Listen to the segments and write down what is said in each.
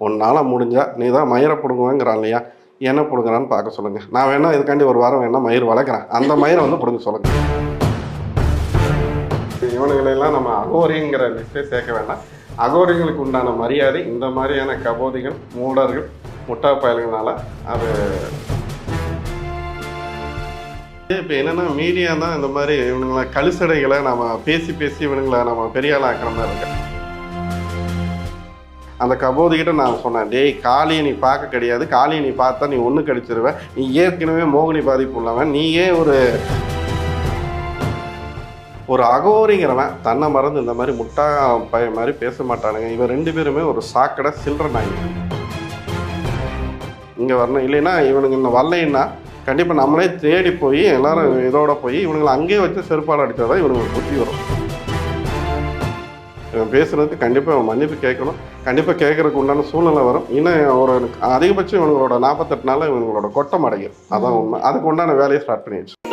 உன்னால் முடிஞ்சா நீ தான் மயிரை பிடுங்குவேங்கிறான் இல்லையா? என்ன பிடுங்குறான்னு பார்க்க சொல்லுங்கள் நான் வேணால் இதுக்காண்டி ஒரு வாரம் வேணால் மயிர் வளர்க்குறேன். அந்த மயிரை வந்து பிடுங்க சொல்லுங்கள் இவனுங்களெல்லாம் நம்ம அகோரிங்கிற லிஸ்ட்டே சேர்க்க வேண்டாம். அகோரிங்களுக்கு உண்டான மரியாதை இந்த மாதிரியான கபோதிகள் மூடர்கள் முட்டா பயல்களால் அது இப்போ என்னென்னா மீடியா தான் இந்த மாதிரி இவனுங்களை கழுசடைகளை நம்ம பேசி பேசி இவனுங்களை நம்ம பெரிய ஆள் ஆக்கிற மாதிரி இருக்கு. அந்த கபோதிக்கிட்ட நான் சொன்னேன் டேய் காளியை நீ பார்க்க கிடையாது. காளியை நீ பார்த்தா நீ ஒன்று கடிச்சிருவேன் நீ ஏற்கனவே மோகினி பாதிப்பு உள்ளவன். நீயே ஒரு ஒரு அகோரிங்கிறவன் தன்னை மறந்து இந்த மாதிரி முட்டா பையன் மாதிரி பேச மாட்டானுங்க. இவன் ரெண்டு பேருமே ஒரு சாக்கடை சில்லற இங்கே வரணும். இல்லைன்னா இவனுங்க இன்னும் வரலைன்னா கண்டிப்பாக நம்மளே தேடி போய் எல்லாரும் இதோட போய் இவனுங்களை அங்கேயே வச்சு செருப்பாடு அடித்தாதான் இவனுங்களுக்கு புத்தி வரும். இவன் பேசுறதுக்கு கண்டிப்பாக அவன் மன்னிப்பு கேட்கணும். கண்டிப்பாக கேட்கறதுக்கு உண்டான சூழ்நிலை வரும். இன்னும் ஒரு அதிகபட்சம் இவங்களோட நாற்பத்தெட்டு நாளில் இவங்களோட கொட்டம் அடையும் அதான் உண்மை. அதுக்கு உண்டான வேலையை ஸ்டார்ட் பண்ணிடுச்சு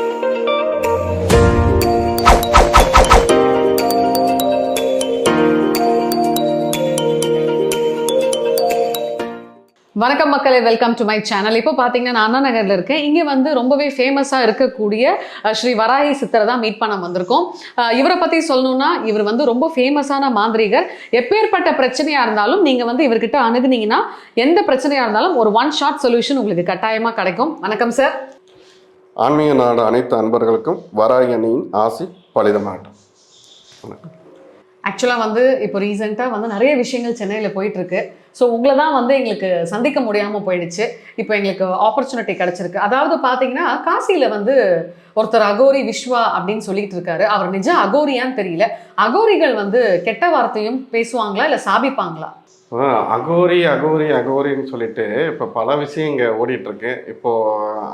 வணக்கம் மக்களே வெல்கம் டு மை சேனல் இப்போ பார்த்தீங்கன்னா நான் அண்ணா நகரில் இருக்கேன். இங்கே வந்து ரொம்பவே ஃபேமஸாக இருக்கக்கூடிய ஸ்ரீ வராகி சித்தரை தான் மீட் பண்ண வந்திருக்கோம். இவரை பற்றி சொல்லணும்னா இவர் வந்து ரொம்ப ஃபேமஸான மாந்திரிகர். எப்பேற்பட்ட பிரச்சனையாக இருந்தாலும் நீங்கள் வந்து இவர்கிட்ட அணுகுனீங்கன்னா எந்த பிரச்சனையாக இருந்தாலும் ஒரு ஒன் ஷார்ட் சொல்யூஷன் உங்களுக்கு கட்டாயமாக கிடைக்கும். வணக்கம் சார் ஆன்மீக நாடு அனைத்து அன்பர்களுக்கும் வராயணியின் ஆசி பலிதமாட்டம் ஆக்சுவலாக வந்து இப்போ ரீசெண்டாக வந்து நிறைய விஷயங்கள் சென்னையில் போயிட்டு இருக்கு. ஸோ உங்களை தான் வந்து எங்களுக்கு சந்திக்க முடியாமல் போயிடுச்சு. இப்போ எங்களுக்கு ஆப்பர்ச்சுனிட்டி கிடச்சிருக்கு. அதாவது பார்த்தீங்கன்னா காசியில் வந்து ஒருத்தர் அகோரி விஸ்வா அப்படின்னு சொல்லிட்டு இருக்காரு. அவர் நிஜம் அகோரியான்னு தெரியல. அகோரிகள் வந்து கெட்ட வார்த்தையும் பேசுவாங்களா இல்லை சாபிப்பாங்களா? அகோரி அகோரி அகோரின்னு சொல்லிட்டு இப்போ பல விஷயம் இங்கே ஓடிட்டுருக்கு. இப்போது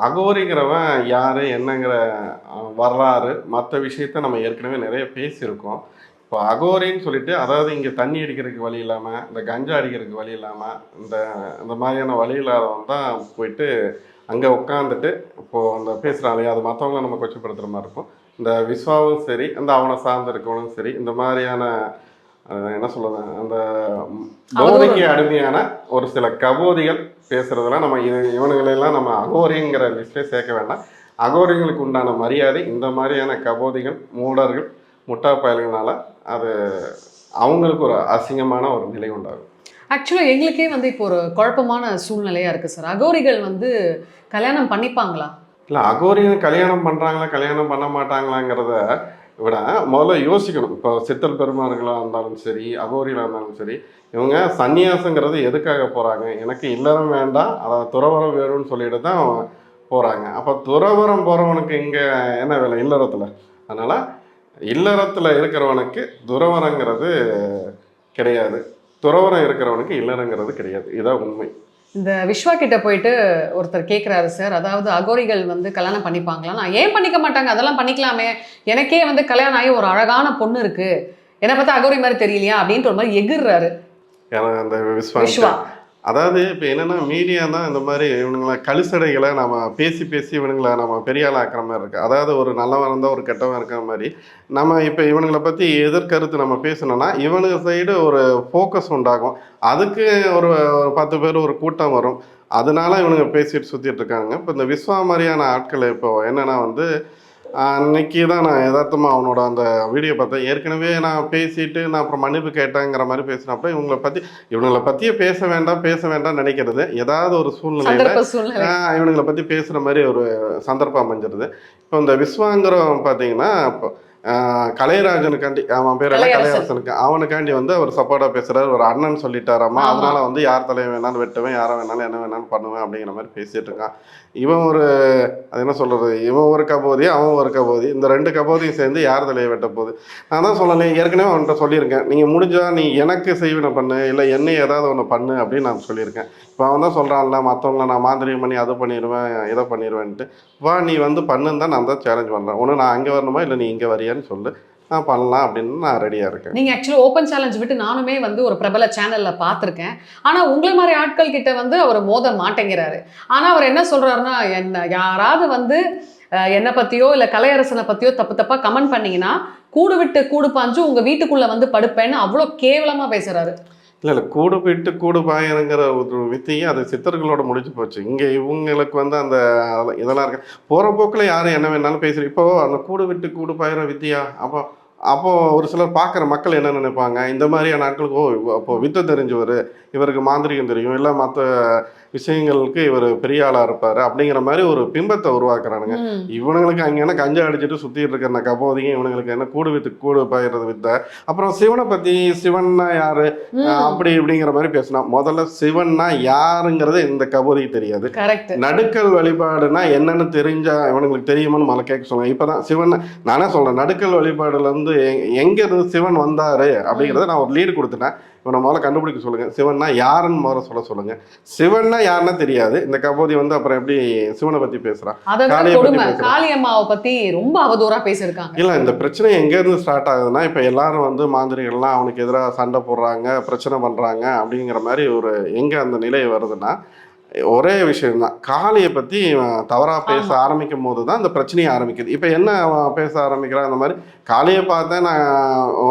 அகோரிங்கிறவன் யார் என்னங்கிற அஹ், வரலாறு மற்ற விஷயத்த நம்ம ஏற்கனவே நிறைய பேசியிருக்கோம். இப்போ அகோரின்னு சொல்லிட்டு அதாவது இங்கே தண்ணி அடிக்கிறதுக்கு வழி இல்லாமல் இந்த கஞ்சா அடிக்கிறதுக்கு வழி இல்லாமல் இந்த இந்த மாதிரியான வழி இல்லாதவன் தான் போயிட்டு அங்கே உட்காந்துட்டு இப்போது அந்த பேசுகிறாங்க அது மற்றவங்கள நம்ம கொச்சப்படுத்துகிற மாதிரி இருக்கும். இந்த விஸ்வாவும் சரி அந்த அவனை சார்ந்து இருக்கவனும் சரி இந்த மாதிரியான என்ன சொல்லுறது அந்த போதைக்கு அடிமையான ஒரு சில கபோதிகள் பேசுறதெல்லாம் நம்ம இது இவனுங்களெல்லாம் நம்ம அகோரிங்கிற லிஸ்ட்டே சேர்க்க வேண்டாம். அகோரிங்களுக்கு உண்டான மரியாதை இந்த மாதிரியான கபோதிகள் மூடர்கள் முட்டா பயல்களால் அது அவங்களுக்கு ஒரு அசிங்கமான ஒரு நிலை உண்டாகும். ஆக்சுவலாக எங்களுக்கே வந்து இப்போ ஒரு குழப்பமான சூழ்நிலையாக இருக்குது சார் அகோரிகள் வந்து கல்யாணம் பண்ணிப்பாங்களா? இல்லை அகோரிகள் கல்யாணம் பண்ணுறாங்களா கல்யாணம் பண்ண மாட்டாங்களாங்கிறத விட முதல்ல யோசிக்கணும். இப்போ சித்தல் பெருமார்களாக இருந்தாலும் சரி அகோரிகளாக இருந்தாலும் சரி இவங்க சந்நியாசங்கிறது எதுக்காக போகிறாங்க எனக்கு இல்லறம் வேண்டாம் அதை துறவரம் வேணும்னு சொல்லிட்டு தான் போகிறாங்க அப்போ துறவரம் போகிறவனுக்கு இங்கே என்ன வேலை? இல்லறத்தில். அதனால் இல்லறத்தில் இருக்கிறவனுக்கு துறவரங்கிறது கிடையாது. துறவரம் இருக்கிறவனுக்கு இல்லறங்கிறது கிடையாது. இதான் உண்மை. இந்த விஸ்வா கிட்ட போயிட்டு ஒருத்தர் கேட்குறாரு சார். அதாவது அகோரிகள் வந்து கல்யாணம் பண்ணிப்பாங்களா நான் ஏன் பண்ணிக்க மாட்டாங்க? அதெல்லாம் பண்ணிக்கலாமே. எனக்கே வந்து கல்யாணம் ஆகி ஒரு அழகான பொண்ணு இருக்கு. என்னை பார்த்தா அகோரி மாதிரி தெரியலையா? அப்படின்ற ஒரு மாதிரி எகிர்றாரு. அந்த விஸ்வா விஸ்வா அதாவது இப்போ என்னென்னா மீடியா தான் இந்த மாதிரி இவனுங்களை கழுசடைகளை நம்ம பேசி பேசி இவனுங்களை நம்ம பெரிய ஆக்கிற மாதிரி இருக்குது அதாவது ஒரு நல்லவன் இருந்தால் ஒரு கெட்டவன் இருக்கிற மாதிரி. நம்ம இப்போ இவனுங்களை பற்றி எதிர்கருத்து நம்ம பேசணும்னா இவனுங்க சைடு ஒரு ஃபோக்கஸ் உண்டாகும். அதுக்கு ஒரு ஒரு பத்து பேர் ஒரு கூட்டம் வரும். அதனால இவனுங்க பேசிட்டு சுற்றிட்டு இருக்காங்க. இப்போ இந்த விஸ்வா மாதிரியான ஆட்கள் இப்போ என்னென்னா வந்து அன்னைக்கு தான் நான் யதார்த்தமாக அவனோட அந்த வீடியோ பார்த்தேன். ஏற்கனவே நான் பேசிட்டு நான் அப்புறம் மன்னிப்பு கேட்டேங்கிற மாதிரி பேசினப்ப இவங்களை பற்றி இவனுங்களை பற்றியே பேச வேண்டாம் பேச வேண்டாம் நினைக்கிறது. ஏதாவது ஒரு சூழ்நிலையில் இவனுங்களை பற்றி பேசுகிற மாதிரி ஒரு சந்தர்ப்பம் அமைஞ்சிருது. இப்போ இந்த விஸ்வாங்கிறவன் பார்த்தீங்கன்னா இப்போ கலைராஜனுக்காண்டி அவன் பேர் என்ன? கலையரசன். கலையரசனுக்கு. அவனுக்காண்டி வந்து அவர் சப்போர்ட்டாக பேசுறாரு. ஒரு அண்ணன் சொல்லிட்டாராமா. அதனால வந்து யார் தலைவன் வேணாலும் வெட்டுவேன் யாரை வேணாலும் என்ன வேணாலும் பண்ணுவேன் அப்படிங்கிற மாதிரி பேசிட்டு இருக்கான். இவன் ஒரு அது என்ன சொல்றது? இவன் ஒரு கபோதி அவன் ஒரு கபோதி. இந்த ரெண்டு கபோதியும் சேர்ந்து யார் தலையை வெட்ட போகுது? நான் தான் சொல்லலை ஏற்கனவே அவன்கிட்ட சொல்லியிருக்கேன். நீங்கள் முடிஞ்சா நீ எனக்கு செய்வினை பண்ணு இல்லை என்னை ஏதாவது ஒன்று பண்ணு அப்படின்னு நான் சொல்லியிருக்கேன். இப்போ அவன் தான் சொல்கிறான்ல மற்றவங்கள நான் மாந்திரிகம் பண்ணி அதை பண்ணிடுவேன் இதை பண்ணிடுவேன்ட்டு. வா நீ வந்து பண்ணுன்னு தான் நான் தான் சேலஞ்ச் பண்ணுறேன் ஒன்று நான் அங்கே வரணுமா? இல்லை நீ இங்கே வரியான்னு சொல்லு. நான் பண்ணலாம் அப்படின்னு நான் ரெடியாக இருக்கேன். நீங்க ஆக்சுவலி ஓப்பன் சேலஞ்ச் விட்டு நானுமே வந்து ஒரு பிரபல சேனல்ல பார்த்துருக்கேன். ஆனா உங்களை மாதிரி ஆட்கள் கிட்ட வந்து அவர் மோத மாட்டேங்கிறாரு. ஆனா அவர் என்ன சொல்றாருன்னா என்ன யாராவது வந்து என்னை பத்தியோ இல்ல கலையரசனை பத்தியோ தப்பு தப்பா கமெண்ட் பண்ணீங்கன்னா கூடு விட்டு கூடு பாஞ்சு உங்க வீட்டுக்குள்ள வந்து படுப்பேன்னு அவ்வளோ கேவலமா பேசுறாரு. இல்லை இல்லை. கூடு விட்டு கூடு பாயணுங்கிற ஒரு வித்தையை அது சித்தர்களோட முடிஞ்சு போச்சு. இங்கே இவங்களுக்கு வந்து அந்த அதெல்லாம் இதெல்லாம் இருக்கு. போகிற போக்கில் யாரும் என்ன வேணாலும் பேசுகிறேன் இப்போ அந்த கூடு விட்டு கூடு பாயிற வித்தியா? அப்போ அப்போ ஒரு சிலர் பார்க்குற மக்கள் என்ன நினைப்பாங்க? இந்த மாதிரியான ஆட்களுக்கு ஓ இவ- அப்போ வித்தை தெரிஞ்சவர் இவருக்கு மாந்திரிகம் தெரியும். இல்லை மற்ற விஷயங்களுக்கு இவர் பெரிய ஆளாக இருப்பார் அப்படிங்கிற மாதிரி ஒரு பிம்பத்தை உருவாக்குறானுங்க. இவனுங்களுக்கு அங்கே என்ன கஞ்சா அடிச்சுட்டு சுற்றிட்டு இருக்க அந்த கபோதிங்க இவனுங்களுக்கு என்ன கூடு வித்து கூடு பாயிறது வித்தை. அப்புறம் சிவனை பற்றி சிவன்னா யாரு. அப்படி இப்படிங்கிற மாதிரி பேசினா முதல்ல சிவன்னா யாருங்கிறது இந்த கபோதிக்கு தெரியாது. கரெக்ட் நடுக்கல் வழிபாடுனா என்னன்னு தெரிஞ்சா இவனுங்களுக்கு தெரியுமான்னு முதல்ல கேட்க சொல்லுங்க. இப்பதான் சிவன் நானே சொல்றேன் நடுக்கல் வழிபாடுல எ- எங்க இருந்து சிவன் வந்தாரு அப்படிங்கறத நான் ஒரு லீடு கொடுத்துட்டேன். இவனை முதல்ல கண்டுபிடிக்க சொல்லுங்க. சிவன்னா யாருன்னு முதல்ல சொல்ல சொல்லுங்க. சிவன்னா யாருன்னா தெரியாது. இந்த கபோதி வந்து அப்புறம் எப்படி சிவனை பத்தி பேசுறான். காளியம்மாவை பத்தி ரொம்ப அவதூறா பேசியிருக்காங்க. இல்ல இந்த பிரச்சனை எங்க இருந்து ஸ்டார்ட் ஆகுதுன்னா இப்ப எல்லாரும் வந்து மாந்திரிகள்லாம் அவனுக்கு எதிராக சண்டை போடுறாங்க பிரச்சனை பண்றாங்க அப்படிங்கிற மாதிரி ஒரு எங்க அந்த நிலை வருதுன்னா ஒரே விஷயம்தான். காளியை பத்தி இவன் தவறா பேச. ஆரம்பிக்கும் போது தான் இந்த பிரச்சனையே ஆரம்பிக்குது. இப்ப என்ன பேச ஆரம்பிக்கிறான்? அந்த மாதிரி காளியை பார்த்தேன் நான்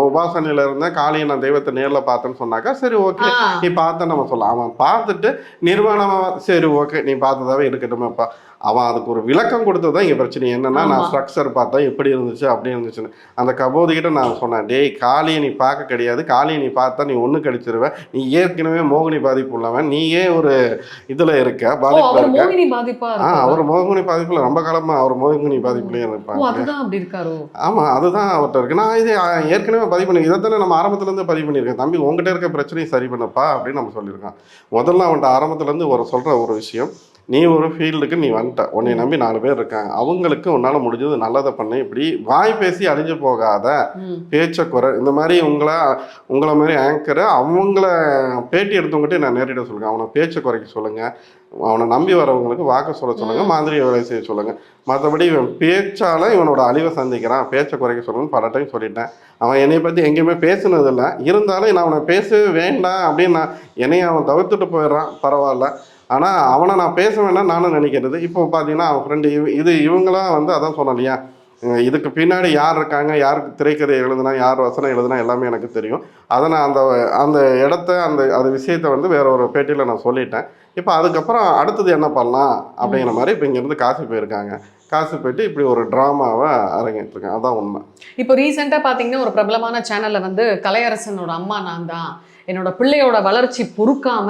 உபாசனையில இருந்தேன். காளியை நான் தெய்வத்தை நேர்ல பார்த்தேன்னு சொன்னாக்கா சரி ஓகே. நீ பார்த்த நம்ம சொல்லலாம். அவன் பார்த்துட்டு நிர்வாணமா சரி ஓகே. நீ பார்த்ததாவே இருக்கட்டுமேப்பா. அவன் அதுக்கு ஒரு விளக்கம் கொடுத்தது தான் இங்கே பிரச்சனை. என்னன்னா நான். ஸ்ட்ரக்சர் பார்த்தேன் எப்படி இருந்துச்சு அப்படி இருந்துச்சுன்னு. அந்த கபோதிகிட்ட நான் சொன்னேன் டேய் காளியை நீ பார்க்க கிடையாது. காளியை நீ பார்த்தா நீ ஒன்று கடிச்சிருவ. நீ ஏற்கனவே மோகினி பாதிப்பு உள்ளவன் நீயே ஒரு இதில் இருக்க பாதிப்புல அவர் இருக்க. ஆ? அவர் மோகினி பாதிப்புல ரொம்ப காலமா அவர் மோகினி பாதிப்புலயே இருப்பாங்க அதுதான் அப்படி இருக்காரோ? ஆமா அதுதான் அவர்கிட்ட இருக்கு. நான் இது ஏற்கனவே பதிவு பண்ணி இதைத்தானே நம்ம ஆரம்பத்துல இருந்து பதிவு பண்ணியிருக்கேன். தம்பி உங்ககிட்ட இருக்க பிரச்சனையை சரி பண்ணப்பா அப்படின்னு நம்ம சொல்லியிருக்கோம் முதல்ல அவன்கிட்ட ஆரம்பத்துல இருந்து ஒரு சொல்ற ஒரு விஷயம் நீ ஒரு ஃபீல்டுக்கு நீ வந்துட்ட. உன்னை நம்பி நாலு பேர் இருக்காங்க. அவங்களுக்கு உன்னால முடிஞ்சது நல்லதை பண்ணு. இப்படி வாய் பேசி அழிஞ்சு போகாத. பேச்சை குறை. இந்த மாதிரி உங்களை உங்களை மாதிரி ஆங்கரை அவங்கள பேட்டி எடுத்தவங்ககிட்ட நான் நேரடியாக சொல்லுங்க அவனை பேச்சை குறைக்க சொல்லுங்க. அவனை நம்பி வரவங்களுக்கு வாக்க சொல்ல சொல்லுங்க. மாதிரி வேலை செய்ய சொல்லுங்க. மற்றபடி இவன் பேச்சால இவனோட அழிவை சந்திக்கிறான். பேச்சை குறைக்க சொல்லுங்கன்னு பல டைம் சொல்லிட்டேன். அவன் என்னை பற்றி எங்கேயுமே பேசுனதில்லை. இருந்தாலும் நான் அவனை பேசவே வேண்டாம் அப்படின்னு நான் என்னைய அவன் தவிர்த்துட்டு போயிடுறான். பரவாயில்ல. ஆனால் அவனை நான் பேச வேணாம் நானும் நினைக்கிறது. இப்போ பார்த்தீங்கன்னா அவன் ஃப்ரெண்டு இது இவங்களாம் வந்து அதான் சொன்னேன் இல்லையா? இதுக்கு பின்னாடி யார் இருக்காங்க யாருக்கு திரைக்கதை எழுதுனா யார் வசனம் எழுதுனா எல்லாமே எனக்கு தெரியும். அதை நான் அந்த அந்த இடத்த அந்த அந்த விஷயத்தை வந்து வேற ஒரு பேட்டியில் நான் சொல்லிட்டேன். இப்போ அதுக்கப்புறம் அடுத்தது என்ன பண்ணலாம் அப்படிங்கிற மாதிரி இப்போ இங்கேருந்து காசு போயிருக்காங்க. காசு போயிட்டு இப்படி ஒரு ட்ராமாவை அரங்கேற்றிருக்கேன் அதான் உண்மை. இப்போ ரீசெண்டாக பார்த்தீங்கன்னா ஒரு பிரபலமான சேனலில் வந்து கலையரசனோட அம்மா நான் தான். என்னோட பிள்ளையோட வளர்ச்சி பொறுக்காம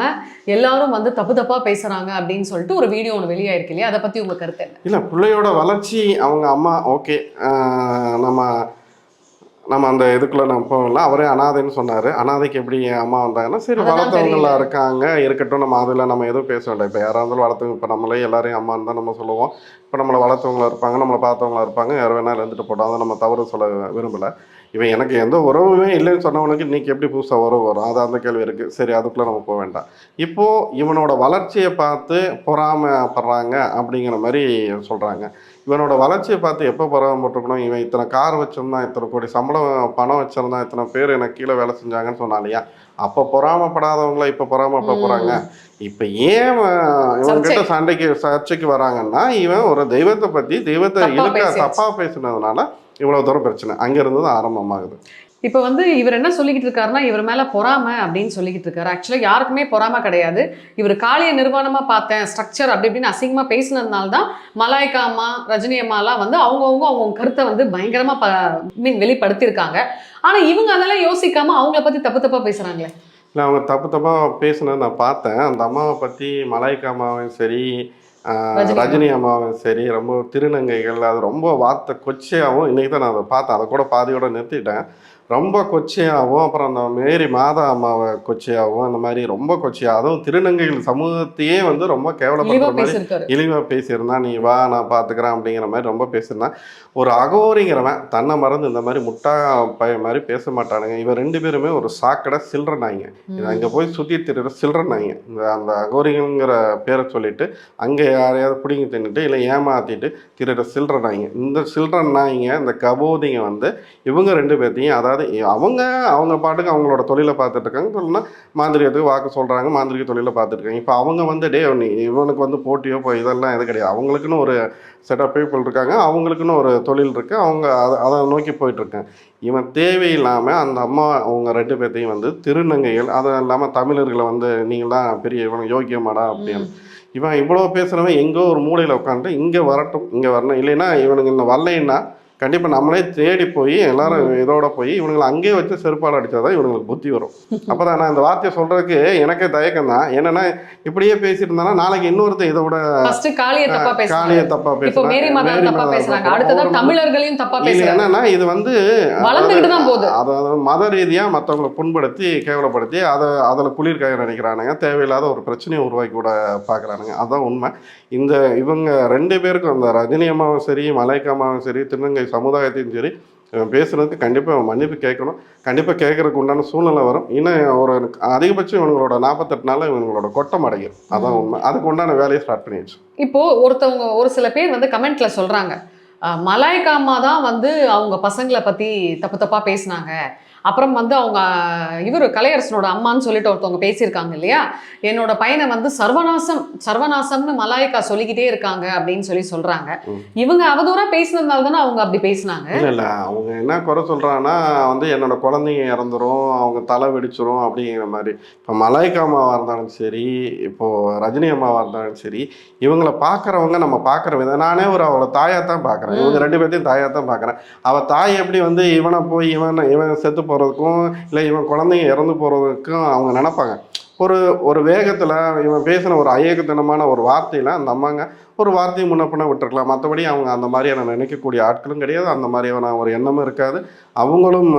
எல்லாரும் வந்து தப்பு தப்பா பேசுறாங்க அப்படின்னு சொல்லிட்டு ஒரு வீடியோ ஒன்று வெளியாயிருக்கு இல்லையா? அதை பத்தி உங்க கருத்து என்ன? இல்லை பிள்ளையோட வளர்ச்சி அவங்க அம்மா ஓகே நம்ம நம்ம அந்த இதுக்குள்ள நம்ம போகல. அவரே அனாதைன்னு சொன்னார். அனாதைக்கு எப்படி அம்மா வந்தாங்கன்னா சரி வளர்த்தவங்களா. இருக்காங்க இருக்கட்டும். நம்ம அதில் நம்ம எதுவும் பேச வேண்டாம். இப்போ யாராக இருந்தாலும் வளர்த்தவங்க இப்போ நம்மளே எல்லாரையும் அம்மான்னு தான் நம்ம சொல்லுவோம். இப்போ நம்மளை வளர்த்தவங்களா இருப்பாங்க நம்மளை பார்த்தவங்களா இருப்பாங்க. யார் வேணாலும் இருந்துட்டு போட்டோம் அதை நம்ம தவறு சொல்ல விரும்பலை. இவன் எனக்கு எந்த உறவுமே இல்லைன்னு சொன்னவனுக்கு இன்னைக்கு எப்படி புதுசாக உறவு வரும்? அது அந்த கேள்வி இருக்குது சரி அதுக்குள்ளே நம்ம போக வேண்டாம். இப்போது இவனோட வளர்ச்சியை பார்த்து பொறாமைப்படுறாங்க அப்படிங்கிற மாதிரி சொல்கிறாங்க இவனோட வளர்ச்சியை பார்த்து எப்போ பொறாமப்பட்டிருக்கணும்? இவன் இத்தனை கார் வச்சிருந்தான் இத்தனை கோடி சம்பளம் பணம் வச்சிருந்தான் இத்தனை பேர் எனக்கு கீழே வேலை செஞ்சாங்கன்னு சொன்னா இல்லையா? அப்போ பொறாமப்படாதவங்கள இப்போ பொறாமப்பட. போகிறாங்க இப்போ ஏன் இவன்கிட்ட சண்டைக்கு சர்ச்சைக்கு வராங்கன்னா இவன் ஒரு தெய்வத்தை பற்றி தெய்வத்தை இழுக்க. தப்பாக பேசுனதுனால இவ்வளோ தூரம் பிரச்சனை. அங்கேருந்து தான் ஆரம்பமாகுது. இப்போ வந்து இவர் என்ன சொல்லிக்கிட்டு இருக்காருன்னா இவர் மேல பொறாமை அப்படின்னு சொல்லிக்கிட்டு இருக்காரு. ஆக்சுவலாக யாருக்குமே பொறாமை கிடையாது. இவர் காளிய நிர்வாணமா பார்த்தேன். ஸ்ட்ரக்சர் அப்படி இப்படின்னு அசிங்கமா பேசினதுனால தான் மலாய்க்கா அம்மா ரஜினி அம்மாலாம் வந்து அவங்கவுங்க அவங்க கருத்தை வந்து பயங்கரமா ப மீன் வெளிப்படுத்தியிருக்காங்க. ஆனா இவங்க அதெல்லாம் யோசிக்காம அவங்கள பத்தி தப்பு தப்பா பேசுறாங்களே. இல்லை அவங்க தப்பு தப்பாக பேசுனது நான் பார்த்தேன். அந்த அம்மாவை பற்றி மலாய்க்கா அம்மாவும் சரி ரஜினி அம்மாவும் சரி ரொம்ப திருநங்கைகள் அது ரொம்ப வார்த்தை கொச்சையாகவும் இன்றைக்கி தான் நான் அதை பார்த்தேன். அதை கூட பாதியோட நிறுத்திட்டேன். ரொம்ப கொச்சையாகவும் அப்புறம் அந்த மேரி மாதா அம்மாவை கொச்சையாகவும் அந்த மாதிரி ரொம்ப கொச்சையாக அதுவும் திருநங்கைகள் சமூகத்தையே வந்து ரொம்ப கேவலப்படுற மாதிரி இழிவாக பேசியிருந்தான் நீ வா நான் பார்த்துக்கிறேன் அப்படிங்கிற மாதிரி ரொம்ப பேசியிருந்தான் ஒரு அகோரிங்கிறவன் தன்னை மறந்து இந்த மாதிரி முட்டா பையன் மாதிரி பேச மாட்டானுங்க. இவன் ரெண்டு பேருமே ஒரு சாக்கடை சில்லற நாய்ங்க. இது அங்கே போய் சுற்றி திரிகிற சில்லற நாய்ங்க. இந்த அந்த அகோரிங்கிற பேரை சொல்லிட்டு அங்கே யாரையாவது பிடிங்கி தின்னுட்டு இல்லை ஏமாத்திட்டு திரிகிற சில்லற நாய்ங்க. இந்த சில்லற நாய்ங்க இந்த கபோதிங்க வந்து இவங்க ரெண்டு பேர்த்தையும் அதாவது அது அவங்க அவங்க பாட்டுக்கு அவங்களோட தொழிலை பார்த்துட்டு இருக்காங்க சொல்லணும்னா மாந்திரிகத்துக்கு வாக்கு சொல்கிறாங்க மாந்திரிக தொழிலை பார்த்துட்டு இருக்காங்க இப்போ அவங்க வந்து டே இவனுக்கு வந்து போட்டியோ இப்போ இதெல்லாம் எது கிடையாது. அவங்களுக்குன்னு ஒரு செட் ஆஃப் பீப்புள் இருக்காங்க. அவங்களுக்குன்னு ஒரு தொழில் இருக்குது அவங்க அதை அதை நோக்கி போயிட்டு இருக்காங்க இவன் தேவையில்லாமல் அந்த அம்மா அவங்க ரெண்டு பேர்த்தையும் வந்து திருநங்கைகள் அது இல்லாமல் தமிழர்களை வந்து நீங்களாம் பெரிய இவன் யோக்கியமாடா அப்படின்னு. இவன் இவ்வளோ பேசுகிறவன் எங்கோ ஒரு மூலையில் உட்காந்துட்டு இங்கே வரட்டும் இங்கே வரணும். இல்லைன்னா இவனுக்கு இன்னும் வரலைன்னா கண்டிப்பாக நம்மளே தேடி போய் எல்லாரும் இதோட போய் இவனுங்களை அங்கேயே வச்சு செருப்பால் அடித்தாதான் இவனுங்களுக்கு புத்தி வரும். அப்போ தான் நான் இந்த வார்த்தையை சொல்கிறதுக்கு எனக்கே தயக்கம் தான் என்னென்னா இப்படியே பேசியிருந்தானா நாளைக்கு இன்னொருத்தன் இதை விட ஃபர்ஸ்ட் காளிய தப்பா காளியை பேசுறாங்க. தமிழர்களையும் தப்பா பேசுறாங்க என்னன்னா இது வந்து வளர்ந்துகிட்டு தான் போகுது. அதாவது மத ரீதியா மற்றவங்களை புண்படுத்தி கேவலப்படுத்தி அதை அதில் குளிர்காய நினைக்கிறானுங்க. தேவையில்லாத ஒரு பிரச்சனையை உருவாக்கி கூட பார்க்குறானுங்க. அதான் உண்மை. இந்த இவங்க ரெண்டு பேருக்கும் அந்த ரஜினி அம்மாவும் சரி மலைக்கா அம்மாவும் சரி திருநங்கை சமுதாயத்தையும் சரி இவன் பேசுறதுக்கு கண்டிப்பாக மன்னிப்பு கேட்கணும். கண்டிப்பாக கேட்கறதுக்கு உண்டான சூழ்நிலை வரும். இன்னும் ஒரு அதிகபட்சம் இவங்களோட நாற்பத்தெட்டு நாளில் இவங்களோட கொட்டம் அடையும். அதான் உண்மை. அதுக்கு உண்டான வேலையை ஸ்டார்ட் பண்ணிடுச்சு இப்போ ஒருத்தவங்க ஒரு சில பேர் வந்து கமெண்ட்ல சொல்றாங்க. அம்மா தான் வந்து அவங்க பசங்களை பத்தி தப்பு தப்பா பேசுனாங்க. அப்புறம் வந்து அவங்க இவர் கலையரசனோட அம்மான்னு சொல்லிட்டு ஒருத்தவங்க பேசியிருக்காங்க இல்லையா? என்னோட பையனை வந்து சர்வநாசம் சர்வநாசம்னு மலாய்க்கா சொல்லிக்கிட்டே இருக்காங்க அப்படின்னு சொல்லி சொல்றாங்க. ம். இவங்க அவதூறா பேசினதுனால தானே அவங்க அப்படி பேசினாங்க? இல்லை இல்லை. அவங்க என்ன குறை சொல்கிறாங்கன்னா வந்து என்னோட குழந்தைங்க இறந்துரும் அவங்க தலை வெடிச்சிரும் அப்படிங்கிற மாதிரி. இப்போ மலாய்க்கா அம்மாவாக இருந்தாலும் சரி இப்போது ரஜினி அம்மாவாக இருந்தாலும் சரி இவங்களை பார்க்குறவங்க நம்ம பார்க்குற விதம் நானே ஒரு அவளை தாயாக தான் பார்க்குறேன் இவங்க ரெண்டு பேர்த்தையும் தாயாக தான் பார்க்குறேன் அவள் தாய் எப்படி வந்து இவனை போய் இவன் இவன் செத்து போகிறதுக்கும் இல்லை இவன் குழந்தைங்க இறந்து போகிறதுக்கும் அவங்க நினைப்பாங்க. ஒரு ஒரு வேகத்தில் இவன் பேசின ஒரு ஐயக்கத்தனமான ஒரு வார்த்தையில் அந்த அம்மாங்க ஒரு வார்த்தையை முன்ன பின்ன விட்டுருக்கலாம். மற்றபடி அவங்க அந்த மாதிரியான நினைக்கக்கூடிய ஆட்களும் கிடையாது. அந்த மாதிரியான ஒரு எண்ணமும் இருக்காது. அவங்களும்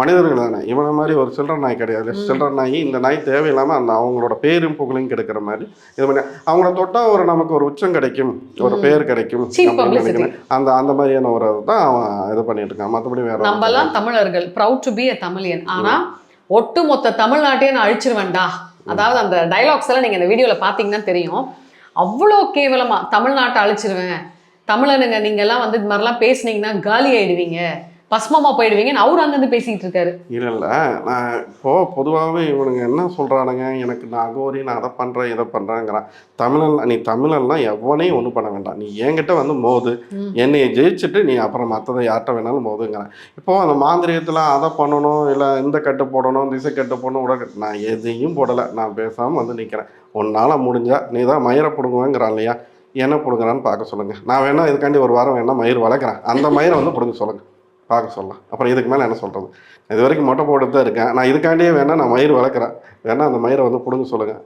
மனிதர்கள் தானே. இவனை மாதிரி ஒரு சில்லற நாய் கிடையாது. சில்லற நாய் இந்த நாய் தேவையில்லாமல் அந்த அவங்களோட பேரும் புகழையும் கெடுக்கிற மாதிரி இது பண்ணி அவங்கள தொட்டால் ஒரு நமக்கு ஒரு உச்சம் கிடைக்கும். ஒரு பேர் கிடைக்கும். நினைக்கிறேன். அந்த அந்த மாதிரியான ஒரு தான் அவன் இது பண்ணிட்டு இருக்கான். மற்றபடி வேற நம்மலாம் தமிழர்கள். Proud to be a Tamilian. ஆனா ஒட்டுமொத்த தமிழ்நாட்டையே நான் அழிச்சிருவேன்டா. அதாவது அந்த டைலாக்ஸ் எல்லாம் நீங்க இந்த வீடியோல பாத்தீங்கன்னா தெரியும். அவ்வளோ கேவலமா தமிழ்நாட்டை அழிச்சிருவேன். தமிழனுங்க நீங்க எல்லாம் வந்து இது மாதிரிலாம் பேசுனீங்கன்னா காலி ஆயிடுவீங்க. பஸ்மமா போயிடுவீங்கன்னு அவரு அங்கிருந்து பேசிட்டு இருக்காரு. இல்லை இல்லை நான் இப்போது பொதுவாகவே இவனுங்க என்ன சொல்கிறானுங்க எனக்கு நான் அகோரி நான் அதை பண்ணுறேன் இதை பண்ணுறேங்கிறான் தமிழன் நீ தமிழன்லாம் எவனையும் ஒன்றும் பண்ண வேண்டாம். நீ என்கிட்ட வந்து மோது. என்னைய ஜெயிச்சுட்டு நீ அப்புறம் மற்றதை யார்கிட்ட வேணாலும் மோதுங்கிறேன் இப்போது அந்த மாந்திரியத்தில் அதை பண்ணணும் இல்லை இந்த கட்டு போடணும் திசை கட்டு போடணும் உட கட்டு நான் எதையும் போடலை. நான் பேசாமல் வந்து நிற்கிறேன் உன்னால் முடிஞ்சா நீ தான் மயிரை பிடுங்குவேங்கிறான் இல்லையா? என்ன பிடுங்குறான்னு பார்க்க சொல்லுங்கள் நான் வேணா இதுக்காண்டி ஒரு வாரம் வேணா மயிர் வளர்க்குறேன். அந்த மயிரை வந்து பிடுங்க சொல்லுங்கள் பார்க்க சொல்லலாம். அப்புறம் இதுக்கு மேலே என்ன சொல்கிறது இது வரைக்கும் மொட்டை போட்டு தான் இருக்கேன். நான் இதுக்காண்டியே வேணா நான் மயிர் வளர்க்குறேன். வேணா அந்த மயிரை வந்து பிடுங்க சொல்லுங்கள்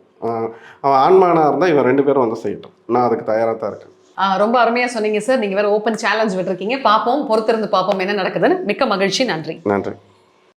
அவன் ஆண்மானாக இருந்தால் இவன் ரெண்டு பேரும் வந்து செய்யட்டும். நான் அதுக்கு தயாராக தான் இருக்கேன். ஆ, ரொம்ப அருமையா சொன்னீங்க சார் நீங்க வேற ஓப்பன் சேலஞ்ச் விட்டுருக்கீங்க. பார்ப்போம் பொறுத்திருந்து பார்ப்போம் என்ன நடக்குதுன்னு. மிக்க மகிழ்ச்சி. நன்றி. நன்றி.